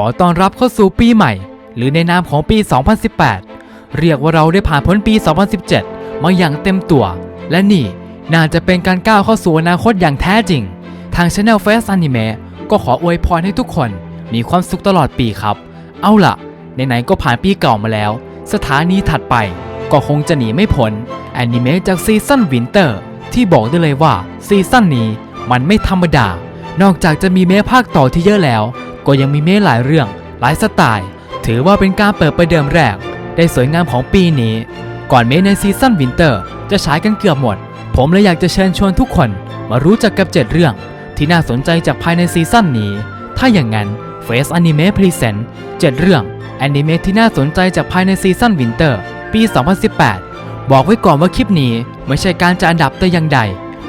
ขอต้อนรับเข้าสู่ปีใหม่ หรือในนามของปี 2018 เรียกว่าเราได้ผ่านพ้นปี 2017 มาอย่างเต็มตัว และนี่น่าจะเป็นการก้าวเข้าสู่อนาคตอย่างแท้จริง ทาง Channel Face Anime ก็ขออวยพรให้ทุกคน มีความสุขตลอดปีครับ เอาล่ะไหนๆก็ผ่านปีเก่ามาแล้ว สถานีถัดไป ก็คงจะหนีไม่พ้นแอนิเมะจากซีซั่นวินเตอร์ที่บอกได้เลยว่าซีซั่นนี้มันไม่ธรรมดา นอกจากจะมีเมะภาคต่อที่เยอะแล้ว ก็ยังมีเมะหลายเรื่องหลายสไตล์ ถือว่าเป็นการเปิดประเดิมแรก ได้สวยงามของปีนี้ ก่อนเมะในซีซั่นวินเตอร์จะฉายกันเกือบหมด ผมเลยอยากจะเชิญชวนทุกคนมารู้จักกับ 7 เรื่อง ที่น่าสนใจจากภายในซีซั่นนี้ ถ้าอย่างนั้น Face Anime Present 7 เรื่องแอนิเมะที่น่าสนใจจากภายในซีซั่นวินเตอร์ปี 2018 บอกไว้ก่อนว่าคลิปนี้ไม่ใช่การจัดอันดับแต่อย่างใด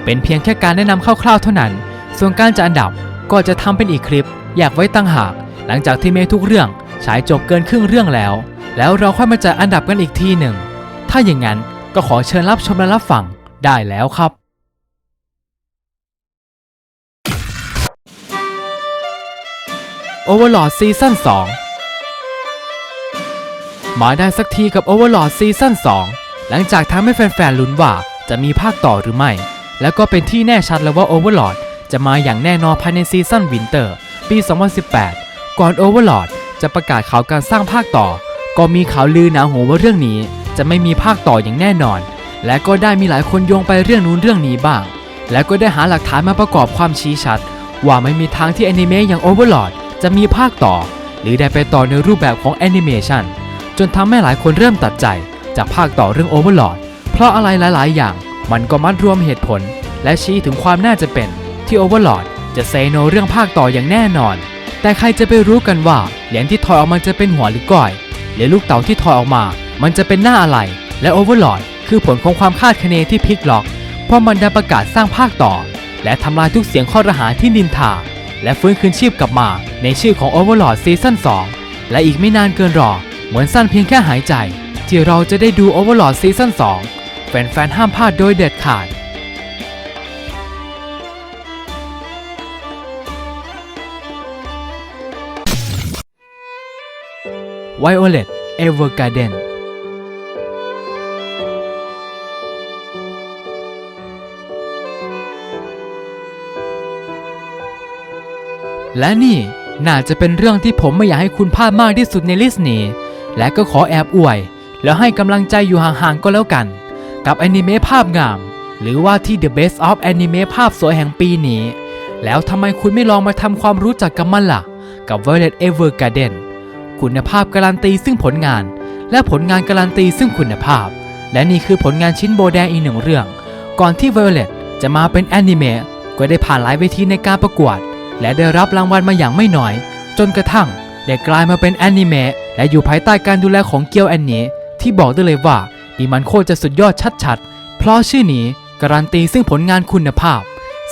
เป็นเพียงแค่การแนะนำคร่าวๆเท่านั้น ส่วนการจัดอันดับก็จะทำเป็นอีกคลิป อยากไว้ตั้งหาก หลังจากที่เมทุกเรื่องฉายจบเกินครึ่งเรื่องแล้ว แล้วเราค่อยมาจัดอันดับกันอีกทีหนึ่ง ถ้าอย่างนั้นก็ขอเชิญรับชมและรับฟังได้แล้วครับ Overlord ซีซั่น2มาได้สักทีกับ Overlord ซีซั่น2หลังจากทำให้แฟนๆลุ้นว่าจะมีภาคต่อหรือไม่ แล้วก็เป็นที่แน่ชัดแล้วว่า Overlord จะมาอย่างแน่นอนภายในซีซั่นวินเตอร์ ปี 2018 ก่อน Overlord จะประกาศข่าวการสร้างภาคต่อ ก็มีข่าวลือหนาหูว่าเรื่องนี้ จะไม่มีภาคต่ออย่างแน่นอน และก็ได้มีหลายคนโยงไปเรื่องนู้นเรื่องนี้บ้าง และก็ได้หาหลักฐานมาประกอบความชี้ชัด ว่าไม่มีทางที่แอนิเมะอย่าง Overlord จะมีภาคต่อ หรือได้ไปต่อในรูปแบบของแอนิเมชันจนทำให้หลายคนเริ่มตัดใจ จากภาคต่อเรื่อง Overlord เพราะอะไรหลาย ๆ อย่าง มันก็มัดรวมเหตุผล และชี้ถึงความน่าจะเป็นที่ Overlord จะเซโนเรื่องภาคต่ออย่างแน่นอน แต่ใครจะไปรู้กันว่าเหรียญที่ถอยออกมาจะเป็นหัวหรือก้อย หรือลูกเต๋าที่ถอยออกมา มันจะเป็นหน้าอะไร และ Overlord คือผลของความคาดคะเนที่พลิกล็อก เพราะมันได้ประกาศสร้างภาคต่อ และทำลายทุกเสียงข้อรหาที่นินทา และฟื้นคืนชีพกลับมา ในชื่อของ Overlord ซีซั่น2และอีกไม่นานเกินรอ เหมือนสั้นเพียงแค่หายใจ ที่เราจะได้ดู Overlord ซีซั่น2แฟนๆห้ามพลาดโดยเด็ดขาด Violet Evergarden และนี่น่าจะเป็นเรื่องที่ผมไม่อยากให้คุณพลาดมากที่สุดในลิสต์นี้ และก็ขอแอบอวย แล้วให้กำลังใจอยู่ห่างๆก็แล้วกัน กับแอนิเมะภาพงาม หรือว่าที่ The Best of Anime ภาพสวยแห่งปีนี้ แล้วทำไมคุณไม่ลองมาทำความรู้จักกับมันล่ะ กับ Violet Evergarden คุณภาพการันตีซึ่งผลงาน และผลงานการันตีซึ่งคุณภาพ และนี่คือผลงานชิ้นโบแดงอีกหนึ่งเรื่อง ก่อนที่ Violet จะมาเป็นแอนิเมะก็ได้ผ่านหลายเวทีในการประกวด และได้รับรางวัลมาอย่างไม่น้อย จนกระทั่งได้กลายมาเป็นแอนิเมะและอยู่ภายใต้การดูแลของเกียวแอนเนที่บอกได้เลยว่านี่มันโคตรจะสุดยอดชัดๆ เพราะชื่อนี้การันตีซึ่งผลงานคุณภาพ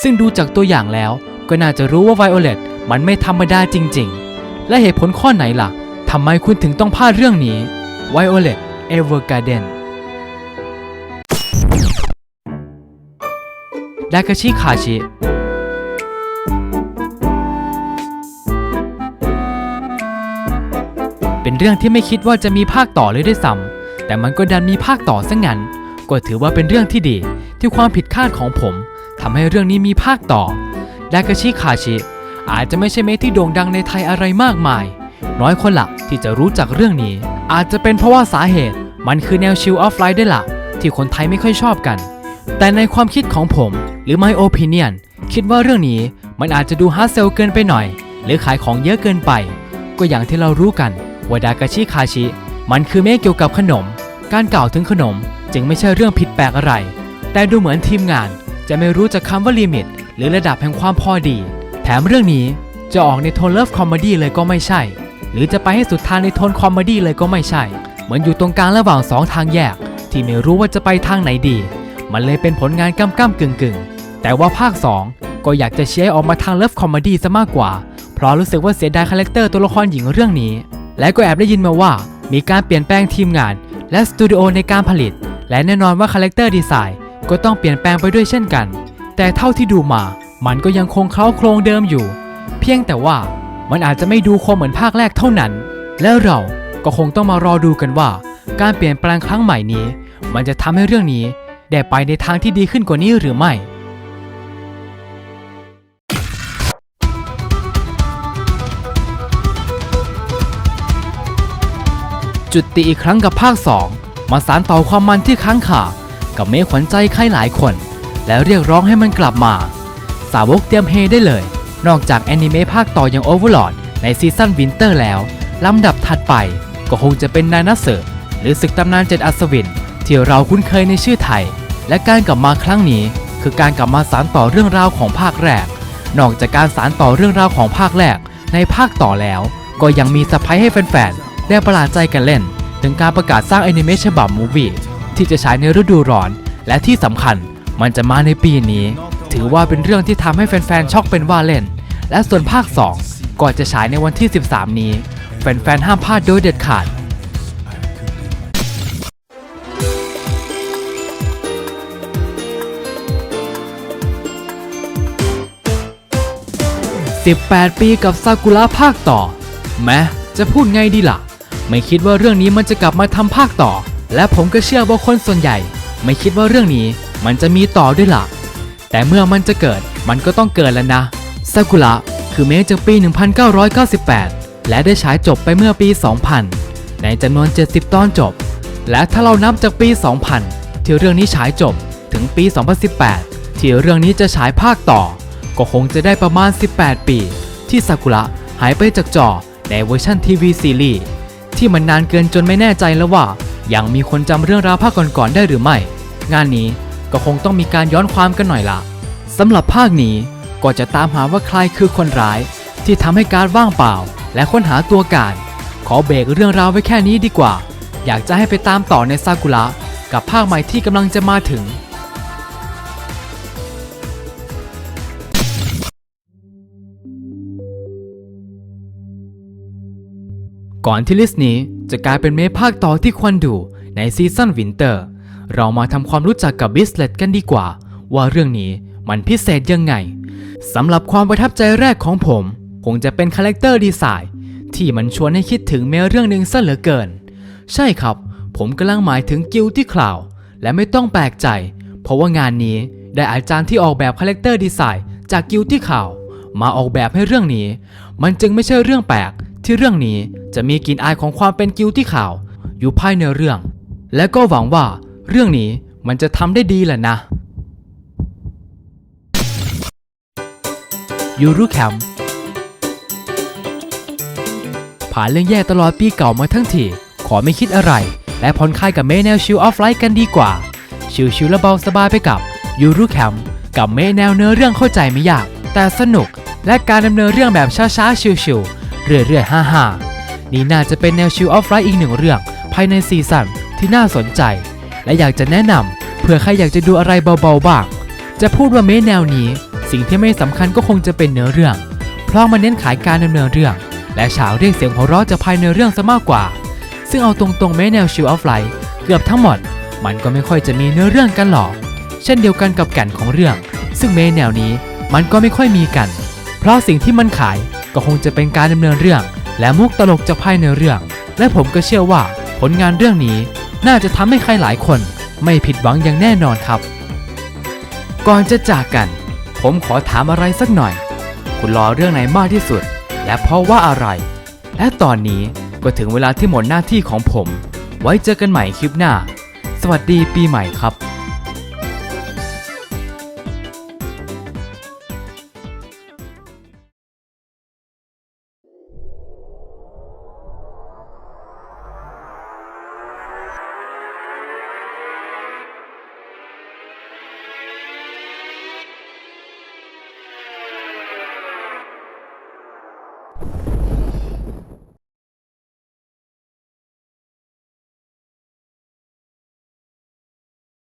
ซึ่งดูจากตัวอย่างแล้ว ก็น่าจะรู้ว่า Violet มันไม่ธรรมดาจริง ๆ และเหตุผลข้อไหนล่ะ ทำไมคุณถึงต้องพลาดเรื่องนี้ Violet Evergarden ดากาชิคาชิ เป็นเรื่องที่ไม่คิดว่าจะมีภาคต่อเลยด้วยซ้ำแต่มันก็ดันมีภาคต่อซะงั้น ก็ถือว่าเป็นเรื่องที่ดีที่ความผิดคาดของผมทำให้เรื่องนี้มีภาคต่อ ดากาชิคาชิ อาจจะไม่ใช่เมคที่โด่งดังในไทยอะไรมากมาย น้อยคนละที่จะรู้จักเรื่องนี้ อาจจะเป็นเพราะว่าสาเหตุ มันคือแนวชิลออฟไลน์ได้ละที่คนไทยไม่ค่อยชอบกัน แต่ในความคิดของผมหรือ my opinion คิดว่าเรื่องนี้มันอาจจะดูฮาร์ดเซลเกินไปหน่อย หรือขายของเยอะเกินไป ก็อย่างที่เรารู้กันว่าดากาชิคาชิ มันคือเมฆเกี่ยวกับขนม การกล่าวถึงขนมจึงไม่ใช่เรื่องผิดแปลกอะไร แต่ดูเหมือนทีมงานจะไม่รู้จักคำว่าลิมิต หรือระดับแห่งความพอดี แถมเรื่องนี้จะออกในโทนเลิฟคอมเมดี้เลยก็ไม่ใช่ หรือจะไปให้สุดทางในโทนคอมเมดี้เลยก็ไม่ใช่ เหมือนอยู่ตรงกลางระหว่างสองทางแยก ที่ไม่รู้ว่าจะไปทางไหนดี มันเลยเป็นผลงานก้ำก้ำกึ่งกึ่งๆแต่ว่าภาค 2 ก็อยากจะเชียร์ให้ออกมาทางเลิฟคอมเมดี้ซะมากกว่า เพราะรู้สึกว่าเสียดายคาแรคเตอร์ตัวละครหญิงเรื่องนี้ และก็แอบได้ยินมาว่า มีการเปลี่ยนแปลงทีมงาน และสตูดิโอในการผลิต และแน่นอนว่าคาแรคเตอร์ดีไซน์ก็ต้องเปลี่ยนแปลงไปด้วยเช่นกัน แต่เท่าที่ดูมา มันก็ยังคงเคล้าโครงเดิมอยู่ เพียงแต่ว่า มันอาจจะไม่ดูคมเหมือนภาคแรกเท่านั้น และเราก็คงต้องมารอดูกันว่า การเปลี่ยนแปลงครั้งใหม่นี้ มันจะทำให้เรื่องนี้ได้ไปในทางที่ดีขึ้นกว่านี้หรือไม่จุติอีกครั้งกับภาค 2 มาสานต่อความมันที่ค้างคากับเมฆขวัญใจใครหลายคน และเรียกร้องให้มันกลับมา สาวกเตรียมเฮได้เลย นอกจากแอนิเมะภาคต่ออย่าง Overlord ในซีซั่นวินเตอร์แล้ว ลำดับถัดไปก็คงจะเป็นนานาเซอร์หรือศึกตำนานเจ็ดอัศวิน ที่เราคุ้นเคยในชื่อไทย และการกลับมาครั้งนี้ คือการกลับมาสานต่อเรื่องราวของภาคแรก นอกจากการสานต่อเรื่องราวของภาคแรก ในภาคต่อแล้ว ก็ยังมีสะพายให้แฟนๆได้ประหลาดใจกันเล่น ถึงการประกาศสร้างแอนิเมะฉบับมูวี่ที่จะฉายในฤดูร้อน และที่สำคัญมันจะมาในปีนี้ ถือว่าเป็นเรื่องที่ทำให้แฟนๆช็อกเป็นว่าเล่น และส่วนภาค 2ก็จะฉายในวันที่ 13 นี้ แฟนๆห้ามพลาดโดยเด็ดขาด18 ปีกับซากุระภาคต่อ แม้จะพูดไงดีล่ะ ไม่คิดว่าเรื่องนี้มันจะกลับมาทำภาคต่อ และผมก็เชื่อว่าคนส่วนใหญ่ ไม่คิดว่าเรื่องนี้มันจะมีต่อด้วยล่ะ แต่เมื่อมันจะเกิดมันก็ต้องเกิดแล้วนะซากุระคือเมจากปี 1998 และได้ฉายจบไปเมื่อปี 2000 ในจำนวน 70 ตอนจบ และถ้าเรานับจากปี 2000 ที่เรื่องนี้ฉายจบถึงปี 2018 ที่เรื่องนี้จะฉายภาคต่อ ก็คงจะได้ประมาณ 18 ปี ที่ซากุระหายไปจากจอในเวอร์ชันทีวีซีรีส์ที่มันนานเกินจนไม่แน่ใจแล้วว่ายังมีคนจำเรื่องราวภาคก่อนๆได้หรือไม่ งานนี้ ก็คงต้องมีการย้อนความกันหน่อยละสำหรับภาคนี้ก็จะตามหาว่าใครคือคนร้าย ที่ทำให้การว่างเปล่า และค้นหาตัวการ ขอเบรกเรื่องราวไว้แค่นี้ดีกว่า อยากจะให้ไปตามต่อในซากุระกับภาคใหม่ที่กำลังจะมาถึงก่อนที่ลิสต์นี้จะกลายเป็นเมภาคต่อที่ควรดูในซีซั่นวินเตอร์ เรามาทำความรู้จักกับบิสเลตกันดีกว่า ว่าเรื่องนี้มันพิเศษยังไงสำหรับความประทับใจแรกของผม คงจะเป็นคาแรคเตอร์ดีไซน์ที่มันชวนให้คิดถึงแม้เรื่องหนึ่งซะเหลือเกิน ใช่ครับ ผมกำลังหมายถึงกิลที่คลาวและไม่ต้องแปลกใจ เพราะว่างานนี้ได้อาจารย์ที่ออกแบบคาแรคเตอร์ดีไซน์จากกิลที่ข่าวมาออกแบบให้เรื่องนี้ มันจึงไม่ใช่เรื่องแปลก ที่เรื่องนี้จะมีกลิ่นอายของความเป็นกิลที่ข่าว อยู่ภายในเรื่อง และก็หวังว่า เรื่องนี้มันจะทำได้ดีแหละนะยูรุแคมผ่านเรื่องแย่ตลอดปีเก่ามาทั้งทีขอไม่คิดอะไร และผ่อนคลายกับเมแนวชิลออฟไลท์กันดีกว่า ชิลๆและเบาสบายไปกับยูรุแคมกับเมแนวเนื้อเรื่องเข้าใจไม่ยาก แต่สนุกและการดำเนินเรื่องแบบช้าๆชิลๆเรื่อยๆฮ่าๆนี่น่าจะเป็นแนวชิลออฟไลท์อีกหนึ่งเรื่อง ภายในซีซั่นที่น่าสนใจ และอยากจะแนะนำเผื่อใครอยากจะดูอะไรเบาๆบ้าง จะพูดว่าเมแนวนี้ สิ่งที่ไม่สำคัญก็คงจะเป็นเนื้อเรื่อง เพราะมันเน้นขายการดำเนินเรื่อง และฉาวเรียกเสียงหัวเราะจากภายในเรื่องซะมากกว่า ซึ่งเอาตรงๆแม้แนวชิลออฟไลท์เกือบทั้งหมด มันก็ไม่ค่อยจะมีเนื้อเรื่องกันหรอก เช่นเดียวกันกับแก่นของเรื่อง ซึ่งเมแนวนี้มันก็ไม่ค่อยมีกัน เพราะสิ่งที่มันขายก็คงจะเป็นการดำเนินเรื่อง และมุกตลกจากภายในเรื่อง และผมก็เชื่อว่าผลงานเรื่องนี้ น่าจะทำให้ใครหลายคนไม่ผิดหวังอย่างแน่นอนครับ ก่อนจะจากกัน ผมขอถามอะไรสักหน่อย คุณรอเรื่องไหนมากที่สุด และเพราะว่าอะไร และตอนนี้ก็ถึงเวลาที่หมดหน้าที่ของผม ไว้เจอกันใหม่คลิปหน้า สวัสดีปีใหม่ครับ